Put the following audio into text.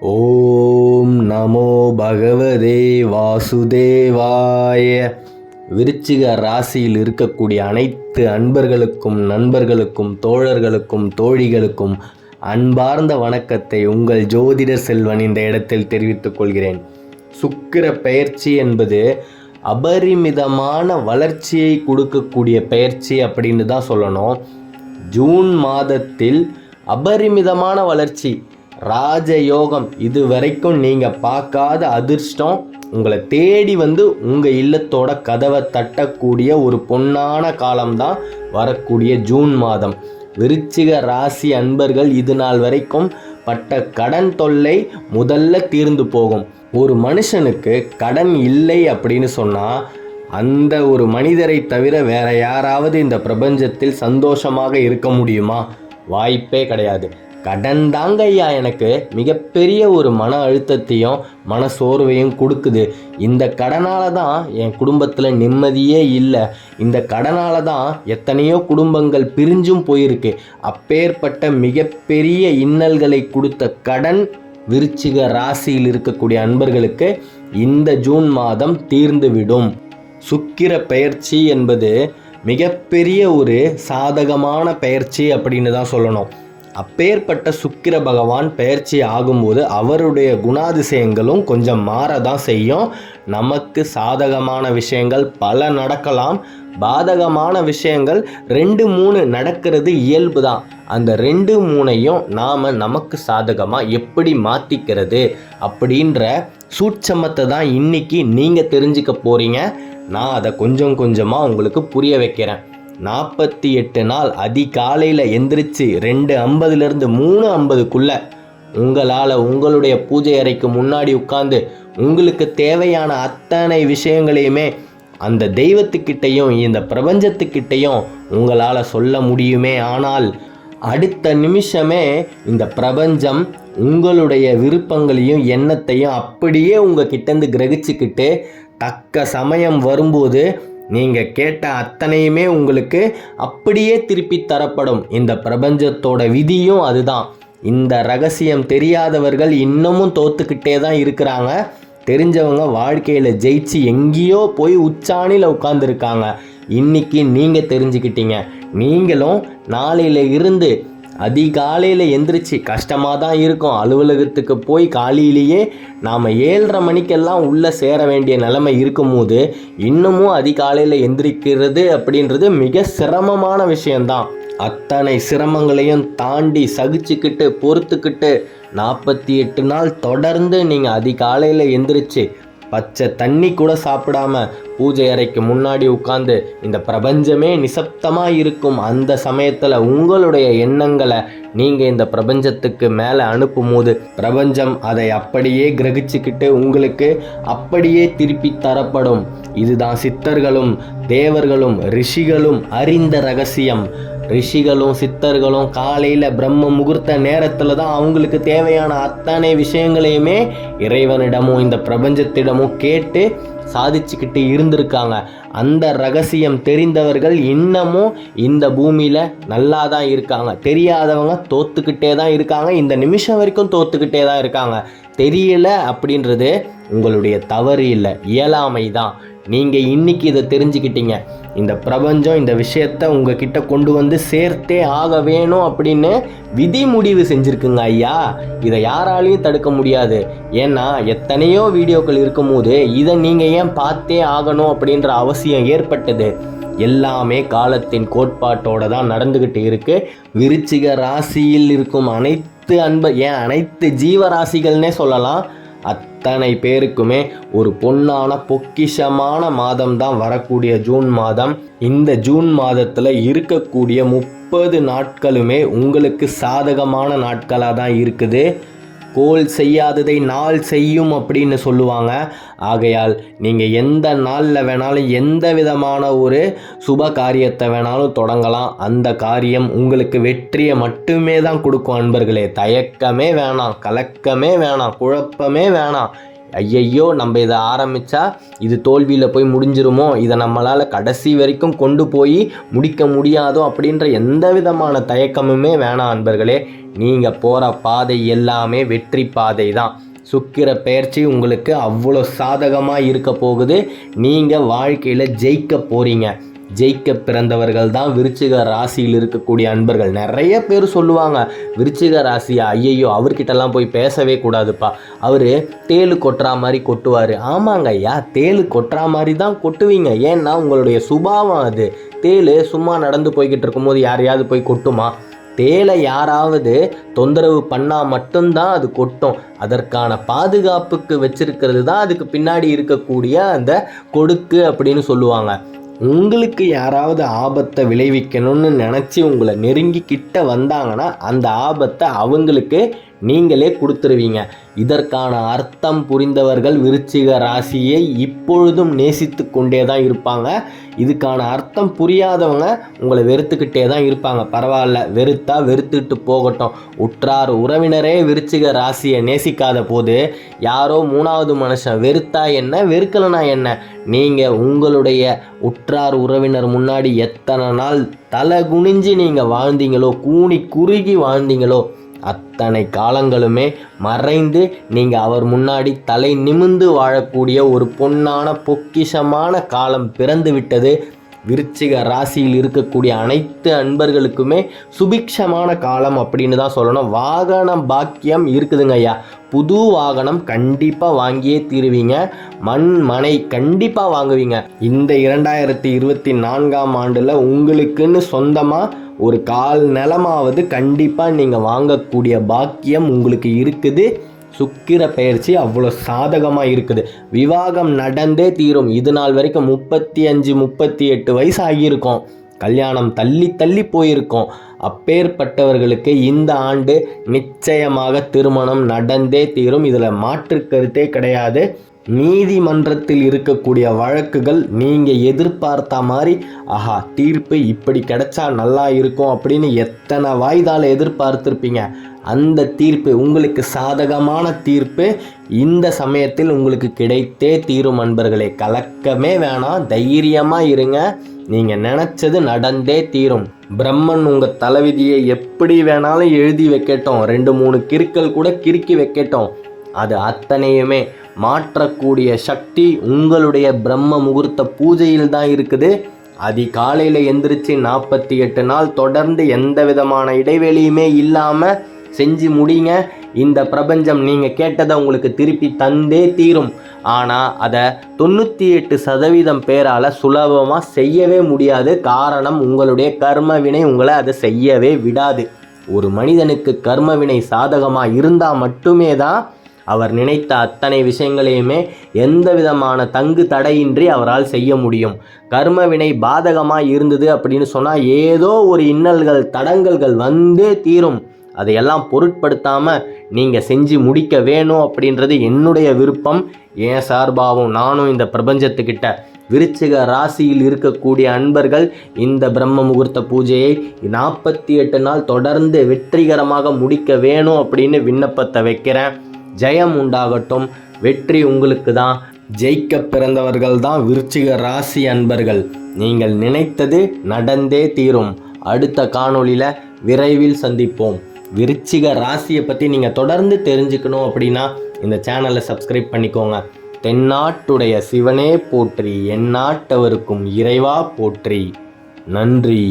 ஓம் நமோ பகவதே வாசுதேவாய. விருச்சிக ராசியில் இருக்கக்கூடிய அனைத்து அன்பர்களுக்கும் நண்பர்களுக்கும் தோழர்களுக்கும் தோழிகளுக்கும் அன்பார்ந்த வணக்கத்தை உங்கள் ஜோதிடர் செல்வன் இந்த இடத்தில் தெரிவித்துக் கொள்கிறேன். சுக்கிர பெயர்ச்சி என்பது அபரிமிதமான வளர்ச்சியை கொடுக்கக்கூடிய பெயர்ச்சி அப்படின்னு தான் சொல்லணும். ஜூன் மாதத்தில் அபரிமிதமான வளர்ச்சி. ராஜயோகம் இது வரைக்கும் நீங்கள் பார்க்காத அதிர்ஷ்டம். உங்களை தேடி வந்து உங்கள் இல்லத்தோட கதவை தட்டக்கூடிய ஒரு பொன்னான காலம்தான் வரக்கூடிய ஜூன் மாதம். விருச்சிக ராசி அன்பர்கள் இது நாள் வரைக்கும் பட்ட கடன் தொல்லை முதல்ல தீர்ந்து போகும். ஒரு மனுஷனுக்கு கடன் இல்லை அப்படின்னு சொன்னால் அந்த ஒரு மனிதரை தவிர வேற யாராவது இந்த பிரபஞ்சத்தில் சந்தோஷமாக இருக்க முடியுமா? வாய்ப்பே கிடையாது. கடன் தாங்க ஐயா எனக்கு மிகப்பெரிய ஒரு மன அழுத்தத்தையும் மன சோர்வையும் கொடுக்குது. இந்த கடனால தான் என் குடும்பத்தில் நிம்மதியே இல்லை. இந்த கடனால தான் எத்தனையோ குடும்பங்கள் பிரிஞ்சும் போயிருக்கு. அப்பேற்பட்ட மிகப்பெரிய இன்னல்களை கொடுத்த கடன் விருச்சிக ராசியில் இருக்கக்கூடிய அன்பர்களுக்கு இந்த ஜூன் மாதம் தீர்ந்துவிடும். சுக்கிர பெயர்ச்சி என்பது மிகப்பெரிய ஒரு சாதகமான பெயர்ச்சி அப்படின்னு தான் சொல்லணும். அப்பேற்பட்ட சுக்கிர பகவான் பெயர்ச்சி ஆகும்போது அவருடைய குணாதிசயங்களும் கொஞ்சம் மாற தான் செய்யும். நமக்கு சாதகமான விஷயங்கள் பல நடக்கலாம். பாதகமான விஷயங்கள் ரெண்டு மூணு நடக்கிறது இயல்பு தான் அந்த ரெண்டு மூணையும் நாம் நமக்கு சாதகமாக எப்படி மாற்றிக்கிறது அப்படின்ற சூட்சமத்தை தான் இன்றைக்கி நீங்கள் தெரிஞ்சுக்க போகிறீங்க நான் அதை கொஞ்சம் கொஞ்சமாக உங்களுக்கு புரிய வைக்கிறேன். நாற்பத்தி எட்டு நாள் அதிகாலையில் எந்திரிச்சு ரெண்டு ஐம்பதுலேருந்து மூணு ஐம்பதுக்குள்ளே உங்களால் உங்களுடைய பூஜை அறைக்கு முன்னாடி உட்காந்து உங்களுக்கு தேவையான அத்தனை விஷயங்களையுமே அந்த தெய்வத்துக்கிட்டையும் இந்த பிரபஞ்சத்துக்கிட்டையும் உங்களால் சொல்ல முடியுமே. ஆனால் அடுத்த நிமிஷமே இந்த பிரபஞ்சம் உங்களுடைய விருப்பங்களையும் எண்ணத்தையும் அப்படியே உங்கள் கிட்டேருந்து கிரகிச்சுக்கிட்டு தக்க சமயம் வரும்போது நீங்கள் கேட்ட அத்தனையுமே உங்களுக்கு அப்படியே திருப்பி தரப்படும். இந்த பிரபஞ்சத்தோட விதியும் அதுதான். இந்த ரகசியம் தெரியாதவர்கள் இன்னமும் தோத்துக்கிட்டே தான் இருக்கிறாங்க. தெரிஞ்சவங்க வாழ்க்கையில் ஜெயிச்சு எங்கேயோ போய் உச்சாணியில் உட்காந்துருக்காங்க இன்னைக்கு நீங்கள் தெரிஞ்சுக்கிட்டீங்க. நீங்களும் நாளையில் இருந்து அதிகாலையில் எந்திரிச்சு கஷ்டமாக தான் இருக்கும். அலுவலகத்துக்கு போய் காலையிலேயே நாம் ஏழரை மணிக்கெல்லாம் உள்ளே சேர வேண்டிய நிலைமை இருக்கும்போது இன்னமும் அதிகாலையில் எந்திரிக்கிறது அப்படின்றது மிக சிரமமான விஷயந்தான் அத்தனை சிரமங்களையும் தாண்டி சகிச்சுக்கிட்டு பொறுத்துக்கிட்டு நாற்பத்தி எட்டு நாள் தொடர்ந்து நீங்கள் அதிகாலையில் எந்திரிச்சு பச்சை தண்ணி கூட சாப்பிடாம பூஜை அறைக்கு முன்னாடி உட்காந்து இந்த பிரபஞ்சமே நிசப்தமாக இருக்கும் அந்த சமயத்தில் உங்களுடைய எண்ணங்களை நீங்கள் இந்த பிரபஞ்சத்துக்கு மேலே அனுப்பும்போது பிரபஞ்சம் அதை அப்படியே கிரகிச்சுக்கிட்டு உங்களுக்கு அப்படியே திருப்பி தரப்படும். இதுதான் சித்தர்களும் தேவர்களும் ரிஷிகளும் அறிந்த ரகசியம். ரிஷிகளும் சித்தர்களும் காலையில் பிரம்ம முகூர்த்த நேரத்தில் தான் அவங்களுக்கு தேவையான அத்தனை விஷயங்களையுமே இறைவனிடமும் இந்த பிரபஞ்சத்திடமும் கேட்டு சாதிச்சுக்கிட்டு இருந்திருக்காங்க. அந்த ரகசியம் தெரிந்தவர்கள் இன்னமும் இந்த பூமியில் நல்லா தான் இருக்காங்க. தெரியாதவங்க தோத்துக்கிட்டே தான் இருக்காங்க. இந்த நிமிஷம் வரைக்கும் தோத்துக்கிட்டே தான் இருக்காங்க. தெரியல அப்படின்றது உங்களுடைய தவறு இல்லை. இயலாமை தான். நீங்கள் இன்னைக்கு இதை தெரிஞ்சுக்கிட்டீங்க. இந்த பிரபஞ்சம் இந்த விஷயத்த உங்ககிட்ட கொண்டு வந்து சேர்த்தே ஆக வேணும் அப்படின்னு விதி முடிவு செஞ்சுருக்குங்க ஐயா. இதை யாராலையும் தடுக்க முடியாது. ஏன்னா எத்தனையோ வீடியோக்கள் இருக்கும்போது இதை நீங்கள் ஏன் பார்த்தே ஆகணும் அப்படின்ற அவசியம் ஏற்பட்டது. எல்லாமே காலத்தின் கோட்பாட்டோட தான் நடந்துக்கிட்டு இருக்கு. விருச்சிக ராசியில் இருக்கும் அனைத்து அன்ப ஏன் அனைத்து ஜீவராசிகள்னே சொல்லலாம். அத்தனை பேருக்குமே ஒரு பொன்னான பொக்கிஷமான மாதம் தான் வரக்கூடிய ஜூன் மாதம். இந்த ஜூன் மாதத்தில் இருக்கக்கூடிய முப்பது நாட்களுமே உங்களுக்கு சாதகமான நாட்களாக தான் இருக்குது. கோல் செய்யாததை நாள் செய்யும் அப்படின்னு சொல்லுவாங்க. ஆகையால் நீங்கள் எந்த நாளில் வேணாலும் எந்த விதமான ஒரு சுப காரியத்தை வேணாலும் தொடங்கலாம். அந்த காரியம் உங்களுக்கு வெற்றியை மட்டுமே தான் கொடுக்கும் அன்பர்களே. தயக்கமே வேணாம் கலக்கமே வேணாம் குழப்பமே வேணாம். ஐயையோ நம்ம இதை ஆரம்பித்தா இது தோல்வியில் போய் முடிஞ்சிருமோ? இதை நம்மளால் கடைசி வரைக்கும் கொண்டு போய் முடிக்க முடியாதோ? அப்படின்ற எந்த விதமான தயக்கமுமே வேணாம் அன்பர்களே. நீங்கள் போகிற பாதை எல்லாமே வெற்றி பாதை தான். சுக்கிர பெயர்ச்சி உங்களுக்கு அவ்வளோ சாதகமாக இருக்க போகுது. நீங்கள் வாழ்க்கையில் ஜெயிக்க போகிறீங்க ஜெயிக்க பிறந்தவர்கள் தான் விருச்சிக ராசியில் இருக்கக்கூடிய அன்பர்கள். நிறைய பேர் சொல்லுவாங்க விருச்சிக ராசியா ஐயையோ அவர்கிட்டலாம் போய் பேசவே கூடாதுப்பா. அவர் தேளு கொட்டுறா மாதிரி கொட்டுவார். ஆமாங்க ஐயா தேளு கொட்டுறா மாதிரி தான் கொட்டுவீங்க. ஏன்னா உங்களுடைய சுபாவம் அது. தேளு சும்மா நடந்து போய்கிட்டு இருக்கும்போது யாரையாவது போய் கொட்டுமா? தேலை யாராவது தொந்தரவு பண்ணால் மட்டும்தான் அது கொட்டும். அதற்கான பாதுகாப்புக்கு வச்சிருக்கிறது தான் அதுக்கு பின்னாடி இருக்கக்கூடிய அந்த கொடுக்கு அப்படின்னு சொல்லுவாங்க. உங்களுக்கு யாராவது ஆபத்தை விளைவிக்கணும்னு நினச்சி உங்களை நெருங்கி கிட்ட வந்தாங்கன்னா அந்த ஆபத்தை அவங்களுக்கு நீங்களே கொடுத்துருவீங்க. இதற்கான அர்த்தம் புரிந்தவர்கள் விருச்சிக ராசியை இப்பொழுதும் நேசித்து கொண்டே தான் இருப்பாங்க. இதுக்கான அர்த்தம் புரியாதவங்க உங்களை வெறுத்துக்கிட்டே தான் இருப்பாங்க. பரவாயில்ல வெறுத்தா வெறுத்துட்டு போகட்டும். உற்றார் உறவினரே விருச்சிக ராசியை நேசிக்காத போது யாரோ மூணாவது மனுஷன் வெறுத்தா என்ன வெறுக்கலைனா என்ன? நீங்கள் உங்களுடைய உற்றார் உறவினர் முன்னாடி எத்தனை நாள் தலை குனிஞ்சு நீங்கள் வாழ்ந்தீங்களோ கூனி குறுகி வாழ்ந்தீங்களோ அத்தனை காலங்களுமே மறைந்து நீங்கள் அவர் முன்னாடி தலை நிமிந்து வாழக்கூடிய ஒரு பொன்னான பொக்கிஷமான காலம் பிறந்து விட்டது. விருச்சிக ராசியில் இருக்கக்கூடிய அனைத்து அன்பர்களுக்குமே சுபிக்ஷமான காலம் அப்படின்னு தான் சொல்லணும். வாகனம் பாக்கியம் இருக்குதுங்க ஐயா. புது வாகனம் கண்டிப்பாக வாங்கியே தீருவீங்க. மண் மனை கண்டிப்பாக வாங்குவீங்க. இந்த இரண்டாயிரத்தி இருபத்தி நான்காம் ஆண்டில் உங்களுக்குன்னு சொந்தமாக ஒரு கால் நிலமாவது கண்டிப்பாக நீங்கள் வாங்கக்கூடிய பாக்கியம் உங்களுக்கு இருக்குது. சுக்கிர பயிற்சி அவ்வளோ சாதகமாக இருக்குது. விவாகம் நடந்தே தீரும். இது நாள் வரைக்கும் முப்பத்தி அஞ்சு முப்பத்தி எட்டு வயசு ஆகியிருக்கோம். கல்யாணம் தள்ளி தள்ளி போயிருக்கோம். அப்பேற்பட்டவர்களுக்கு இந்த ஆண்டு நிச்சயமாக திருமணம் நடந்தே தீரும். இதில் மாற்று கருத்தே கிடையாது. நீதிமன்றத்தில் இருக்கக்கூடிய வழக்குகள் நீங்கள் எதிர்பார்த்த மாதிரி ஆஹா தீர்ப்பு இப்படி கிடைச்சா நல்லா இருக்கும் அப்படின்னு எத்தனை வாய்தால் எதிர்பார்த்துருப்பீங்க. அந்த தீர்ப்பு உங்களுக்கு சாதகமான தீர்ப்பு இந்த சமயத்தில் உங்களுக்கு கிடைத்தே தீரும் அன்பர்களே. கலக்கமே வேணாம் தைரியமாக இருங்க. நீங்கள் நினச்சது நடந்தே தீரும். பிரம்மன் உங்கள் தலைவிதியை எப்படி வேணாலும் எழுதி வைக்கட்டும். ரெண்டு மூணு கிறுக்கல் கூட கிறுக்கி வைக்கட்டும். அது அத்தனையுமே. மாற்றக்கூடிய சக்தி உங்களுடைய பிரம்ம முகூர்த்த பூஜையில் தான் இருக்குது. அதிகாலையில் எந்திரிச்சு நாற்பத்தி எட்டு நாள் தொடர்ந்து எந்த விதமான இடைவெளியுமே இல்லாமல் செஞ்சு முடிங்க. இந்த பிரபஞ்சம் நீங்கள் கேட்டதை உங்களுக்கு திருப்பி தந்தே தீரும். ஆனால் அதை தொண்ணூற்றி எட்டு சதவீதம் பேரால் சுலபமாக செய்யவே முடியாது. காரணம் உங்களுடைய கர்ம வினை உங்களை அதை செய்யவே விடாது. ஒரு மனிதனுக்கு கர்ம வினை சாதகமாக இருந்தால் மட்டுமே தான் அவர் நினைத்த அத்தனை விஷயங்களையுமே எந்த விதமான தங்கு தடையின்றி அவரால் செய்ய முடியும். கர்ம வினை பாதகமாக இருந்தது அப்படின்னு சொன்னால் ஏதோ ஒரு இன்னல்கள் தடங்கல்கள் வந்தே தீரும். அதையெல்லாம் பொருட்படுத்தாமல் நீங்கள் செஞ்சு முடிக்க வேணும் அப்படின்றது என்னுடைய விருப்பம். ஏன் சார்பாகவும் நானும் இந்த பிரபஞ்சத்துக்கிட்ட விருச்சிக ராசியில் இருக்கக்கூடிய அன்பர்கள் இந்த பிரம்ம முகூர்த்த பூஜையை நாற்பத்தி எட்டு நாள் தொடர்ந்து வெற்றிகரமாக முடிக்க வேணும் அப்படின்னு விண்ணப்பத்தை வைக்கிறேன். ஜெயம் உண்டாகட்டும் வெற்றி உங்களுக்கு தான் ஜெயிக்க பிறந்தவர்கள் தான் விருச்சிக ராசி அன்பர்கள். நீங்கள் நினைத்தது நடந்தே தீரும். அடுத்த காணொளியில் விரைவில் சந்திப்போம். விருச்சிக ராசியை பற்றி நீங்கள் தொடர்ந்து தெரிஞ்சுக்கணும் அப்படின்னா இந்த சேனலை சப்ஸ்கிரைப் பண்ணிக்கோங்க. தென்னாட்டுடைய சிவனே போற்றி எந்நாட்டவருக்கும் இறைவா போற்றி. நன்றி.